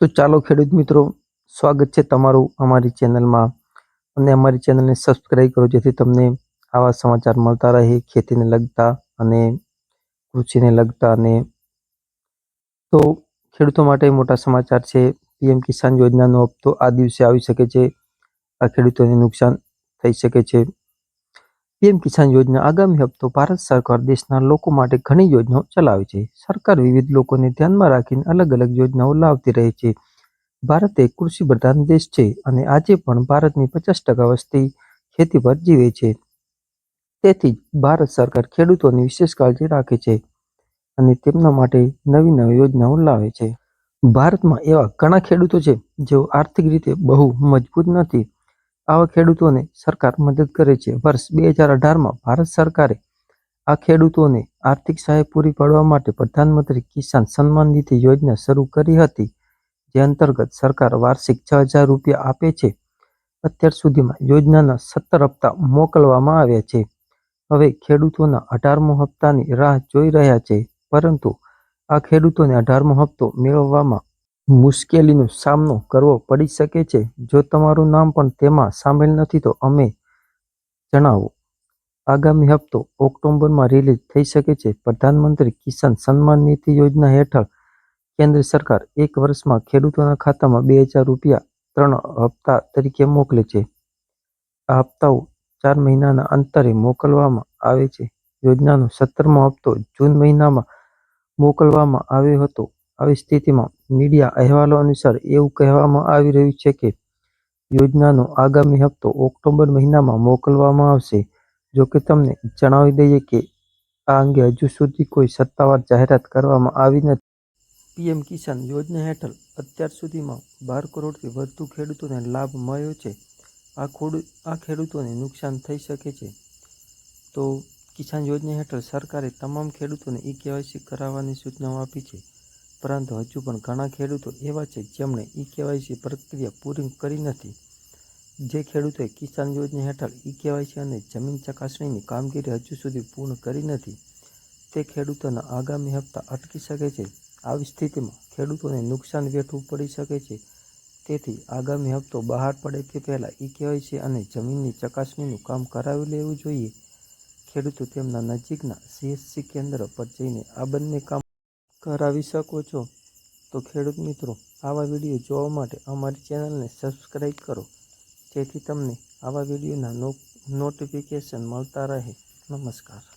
તો ચાલો ખેડૂત મિત્રો, સ્વાગત છે તમારું અમારી ચેનલમાં. અને અમારી ચેનલને સબસ્ક્રાઈબ કરો જેથી તમને આવા સમાચાર મળતા રહે, ખેતીને લગતા અને કૃષિને લગતા અને તો ખેડૂતો માટે મોટા સમાચાર છે. પીએમ કિસાન યોજનાનો હપ્તો આ દિવસે આવી શકે છે. આ ખેડૂતોને નુકસાન થઈ શકે છે. પીએમ કિસાન યોજના આગામી હપ્તો ભારત સરકાર દેશના લોકો માટે ઘણી યોજનાઓ ચલાવે છે. સરકાર વિવિધ લોકોને ધ્યાનમાં રાખીને અલગ અલગ યોજનાઓ લાવતી રહે છે. ભારત એક કૃષિ પ્રધાન દેશ છે અને આજે પણ ભારતની પચાસ ટકા વસ્તી ખેતી પર જીવે છે. તેથી જ ભારત સરકાર ખેડૂતોની વિશેષ કાળજી રાખે છે અને તેમના માટે નવી નવી યોજનાઓ લાવે છે. ભારતમાં એવા ઘણા ખેડૂતો છે જેઓ આર્થિક રીતે બહુ મજબૂત નથી. આવા ખેડૂતોને સરકાર મદદ કરે છે. વર્ષ બે હજાર અઢારમાં ભારત સરકારે આ ખેડૂતોને આર્થિક સહાય પૂરી પાડવા માટે પ્રધાનમંત્રી કિસાન સન્માન નિધિ યોજના શરૂ કરી હતી, જે અંતર્ગત સરકાર વાર્ષિક છ હજાર રૂપિયા આપે છે. અત્યાર સુધીમાં યોજનાના સત્તર હપ્તા મોકલવામાં આવ્યા છે. હવે ખેડૂતોના અઢારમો હપ્તાની રાહ જોઈ રહ્યા છે, પરંતુ આ ખેડૂતોને અઢારમો હપ્તો મેળવવામાં મુશ્કેલીનો સામનો કરવો પડી શકે છે. જો તમારું નામ પણ તેમાં સામેલ નથી, તો અમે જણાવો. આગામી હપ્તો ઓક્ટોબરમાં રિલીઝ થઈ શકે છે. પ્રધાનમંત્રી કિસાન સન્માન નિધિ યોજના હેઠળ કેન્દ્ર સરકાર એક વર્ષમાં ખેડૂતોના ખાતામાં બે હજાર રૂપિયા ત્રણ હપ્તા તરીકે મોકલે છે. આ હપ્તાઓ ચાર મહિનાના અંતરે મોકલવામાં આવે છે. યોજનાનો સત્તરમો હપ્તો જૂન મહિનામાં મોકલવામાં આવ્યો હતો. આવી સ્થિતિમાં મીડિયા અહેવાલો અનુસાર એવું કહેવામાં આવી રહ્યું છે કે યોજનાનો આગામી હપ્તો ઓક્ટોબર મહિનામાં મોકલવામાં આવશે. જો કે તમને જણાવી દઈએ કે આ અંગે હજુ સુધી કોઈ સત્તાવાર જાહેરાત કરવામાં આવી નથી. પીએમ કિસાન યોજના હેઠળ અત્યાર સુધીમાં બાર કરોડથી વધુ ખેડૂતોને લાભ મળ્યો છે. આ ખેડૂત આ ખેડૂતોને નુકસાન થઈ શકે છે. તો કિસાન યોજના હેઠળ સરકારે તમામ ખેડૂતોને ઈ કેવાયસી કરાવવાની સૂચનાઓ આપી છે. પરંતુ હજુ પણ ઘણા ખેડૂતો એવા છે જેમણે ઈ કેવાયસી પ્રક્રિયા પૂરી કરી નથી. જે ખેડૂતોએ કિસાન યોજના હેઠળ ઈ કેવાયસી અને જમીન ચકાસણીની કામગીરી હજુ સુધી પૂર્ણ કરી નથી, તે ખેડૂતોના આગામી હપ્તા અટકી શકે છે. આવી સ્થિતિમાં ખેડૂતોને નુકસાન વેઠવું પડી શકે છે. તેથી આગામી હપ્તો બહાર પડે તે પહેલાં ઈ કેવાયસી અને જમીનની ચકાસણીનું કામ કરાવી લેવું જોઈએ. ખેડૂતો તેમના નજીકના સીએસસી કેન્દ્ર પર જઈને આ બંને કામ કરાવી શકો છો? તો ખેડૂત મિત્રો, આવા વીડિયો જોવા માટે અમારી ચેનલને સબસ્ક્રાઈબ કરો. જેથી તમને આવા વિડીયોના નોટિફિકેશન મળતા રહે. નમસ્કાર.